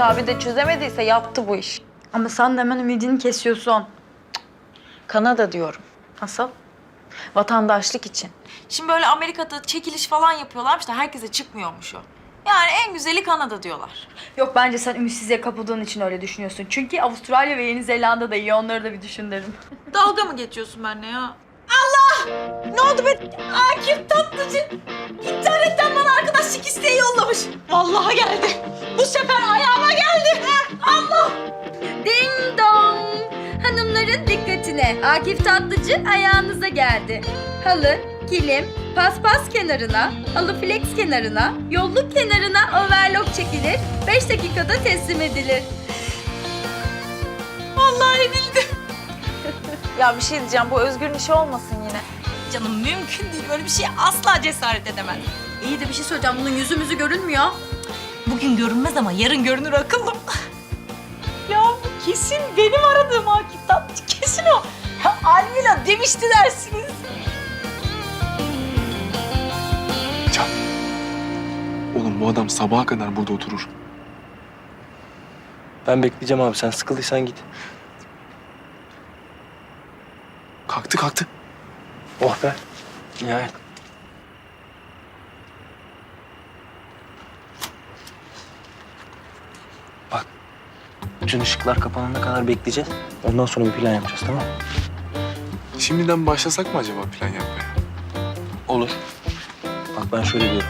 Abi de çözemediyse yaptı bu iş. Ama sen de hemen ümidini kesiyorsun. Kanada diyorum. Nasıl? Vatandaşlık için. Şimdi böyle Amerika'da çekiliş falan yapıyorlarmış da herkese çıkmıyormuş o. Yani en güzeli Kanada diyorlar. Yok bence sen ümitsizliğe kapıldığın için öyle düşünüyorsun. Çünkü Avustralya ve Yeni Zelanda da iyi. Onları da bir düşün derim. Dalga mı geçiyorsun benimle ya? Allah! Ne oldu be? Akif tatlıcı internetten arkadaşlık isteği yollamış. Vallahi geldi. Bu sefer ayağıma geldi. Allah! Ding dong! Hanımların dikkatine. Akif Tatlıcı ayağınıza geldi. Halı, kilim, paspas kenarına, halı flex kenarına, yolluk kenarına overlock çekilir. 5 dakikada teslim edilir. Vallahi edildi. ya bir şey diyeceğim. Bu Özgür'ün işi olmasın yine. Canım mümkün değil. Böyle bir şeye asla cesaret edemez. İyi de bir şey söyleyeceğim. Bunun yüzümüzü görünmüyor. Bugün görünmez ama yarın görünür akıllım. ya bu kesin benim aradığım Akif Tatlıcı. Kesin o. Ya Almila demişti dersiniz. Can. Oğlum bu adam sabaha kadar burada oturur. Ben bekleyeceğim abi. Sen sıkıldıysan git. Kalktı kalktı. Oh be. Nihayet. Bütün ışıklar kapanana kadar bekleyeceğiz. Ondan sonra bir plan yapacağız tamam mı? Şimdiden başlasak mı acaba plan yapmaya? Olur. Bak ben şöyle diyorum.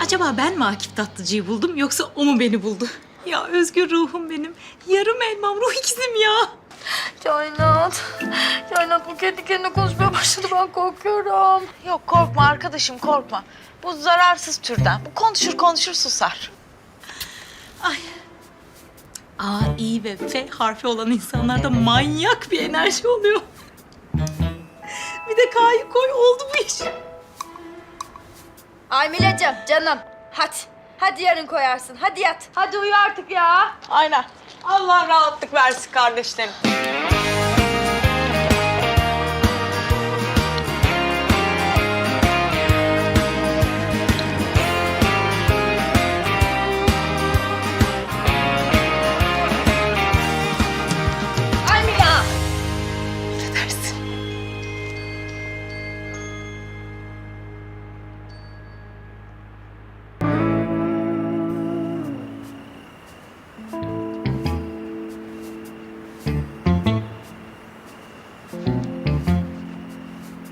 Acaba ben mi Akif Tatlıcı'yı buldum yoksa o mu beni buldu? Ya özgür ruhum benim. Yarım elmam ruh ikizim ya. Kainat. Kainat bu kendi kendine konuşmaya başladı. Ben korkuyorum. Yok korkma arkadaşım korkma. Bu zararsız türden. Bu konuşur konuşur susar. A, İ ve F harfi olan insanlarda manyak bir enerji oluyor. Bir de K'yı koy oldu bu iş. Aymilacığım canım hadi. Hadi yarın koyarsın. Hadi yat. Hadi uyu artık ya. Aynen. Allah rahatlık versin kardeşlerim.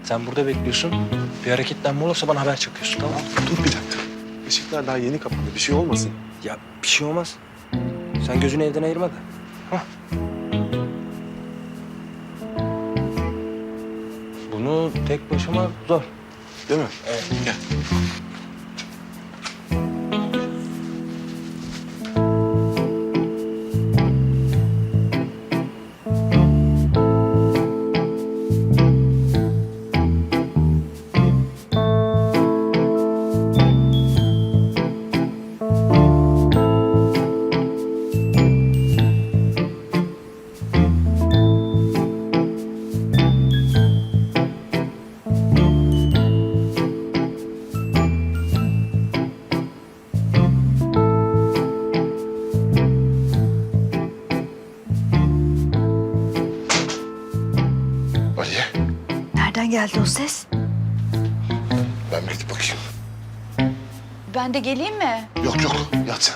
Sen burada bekliyorsun. Bir hareketlenme olursa bana haber çakıyorsun tamam? Dur bir dakika. Işıklar daha yeni kapandı. Bir şey olmasın. Ya bir şey olmaz. Sen gözünü evden ayırma da. Hah. Bunu tek başıma zor. Değil mi? Evet. Gel. Aliye, Nereden geldi o ses? ben bir gidip bakayım. Ben de geleyim mi? Yok yok, yat sen.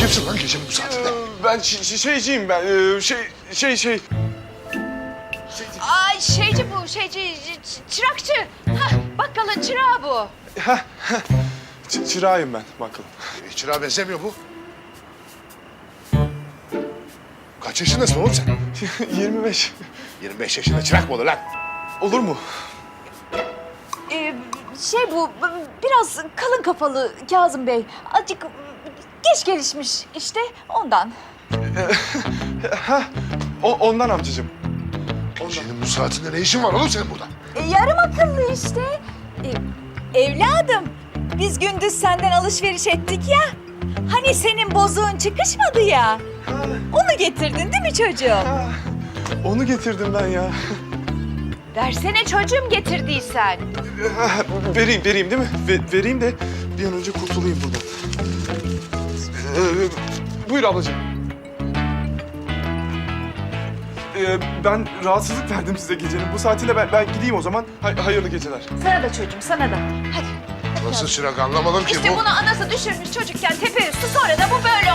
kimsin lan gecenin bu saatinde? Ben şi- şi- şeyciyim ben. Ee, Şey şey şey. Ay şeyci bu şeyci ç- çırakçı. Hah, bakkalın çırağı bu. Ç- çırağıyım ben bakalım. E, çırağa benzemiyor bu. Kaç yaşındasın oğlum sen? 25. 25 yaşında çırak mı olur lan? Olur mu? Şey bu biraz kalın kafalı Kazım Bey. Azıcık geç gelişmiş işte ondan. Ha, o, ondan amcacığım. Ondan. Senin bu saatinde ne işin var oğlum senin burada? E, yarım akıllı işte. E, evladım biz gündüz senden alışveriş ettik ya. Hani senin bozuğun çıkışmadı ya. Onu getirdin değil mi çocuğum? Ha, onu getirdim ben ya. Versene çocuğum getirdiysen. Ha, vereyim, vereyim değil mi? Ve- vereyim de bir an önce kurtulayım buradan. Ee, buyur ablacığım. Ee, ben rahatsızlık verdim size gecenin. Bu saatiyle ben, ben gideyim o zaman. Hay- hayırlı geceler. Sana da çocuğum sana da. Hadi. Nasıl çırak anlamadım ki İşte bu. bunu anası düşürmüş çocukken tepe üstü sonra da bu böyle